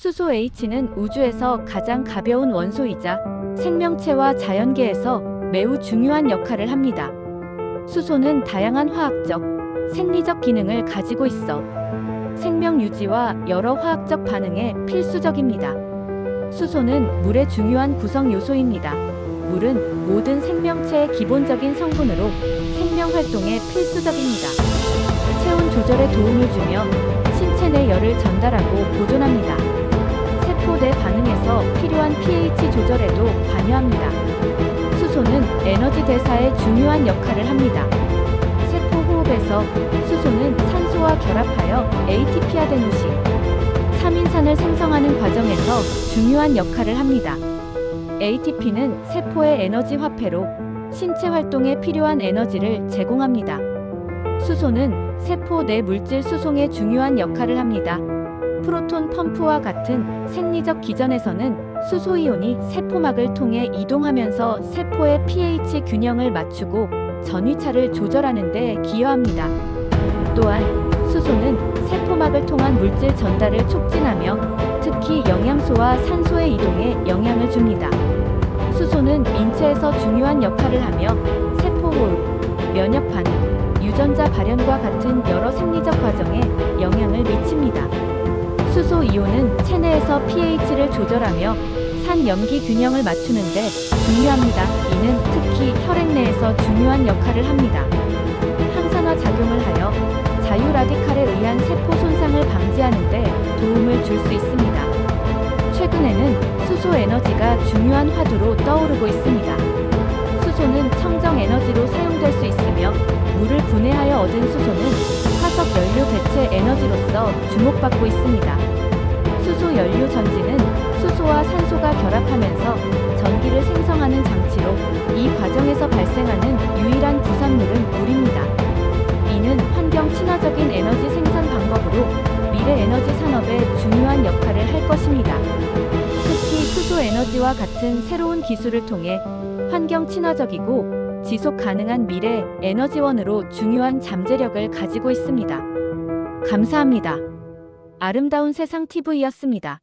수소 H는 우주에서 가장 가벼운 원소이자 생명체와 자연계에서 매우 중요한 역할을 합니다. 수소는 다양한 화학적, 생리적 기능을 가지고 있어 생명 유지와 여러 화학적 반응에 필수적입니다. 수소는 물의 중요한 구성 요소입니다. 물은 모든 생명체의 기본적인 성분으로 생명 활동에 필수적입니다. 체온 조절에 도움을 주며 신체 내 열을 전달하고 보존합니다. 세포 내 반응에서 필요한 pH 조절에도 관여합니다. 수소는 에너지 대사에 중요한 역할을 합니다. 세포 호흡에서 수소는 산소와 결합하여 ATP화되는 시 3인산을 생성하는 과정에서 중요한 역할을 합니다. ATP는 세포의 에너지 화폐로 신체 활동에 필요한 에너지를 제공합니다. 수소는 세포 내 물질 수송에 중요한 역할을 합니다. 프로톤 펌프와 같은 생리적 기전에서는 수소이온이 세포막을 통해 이동하면서 세포의 pH 균형을 맞추고 전위차를 조절하는 데 기여합니다. 또한 수소는 세포막을 통한 물질 전달을 촉진하며 특히 영양소와 산소의 이동에 영향을 줍니다. 수소는 인체에서 중요한 역할을 하며 세포 호흡, 면역 반응, 유전자 발현과 같은 여러 생리적 과정에 영향을 미칩니다. 수소 이온은 체내에서 pH를 조절하며 산 염기 균형을 맞추는데 중요합니다. 이는 특히 혈액 내에서 중요한 역할을 합니다. 항산화 작용을 하여 자유 라디칼에 의한 세포 손상을 방지하는 데 도움을 줄 수 있습니다. 최근에는 수소 에너지가 중요한 화두로 떠오르고 있습니다. 수소는 청정 에너지로 분해하여 얻은 수소는 화석 연료 대체 에너지로서 주목받고 있습니다. 수소 연료 전지는 수소와 산소가 결합하면서 전기를 생성하는 장치로 이 과정에서 발생하는 유일한 부산물은 물입니다. 이는 환경 친화적인 에너지 생산 방법으로 미래 에너지 산업에 중요한 역할을 할 것입니다. 특히 수소 에너지와 같은 새로운 기술을 통해 환경 친화적이고 지속 가능한 미래 에너지원으로 중요한 잠재력을 가지고 있습니다. 감사합니다. 아름다운 세상 TV였습니다.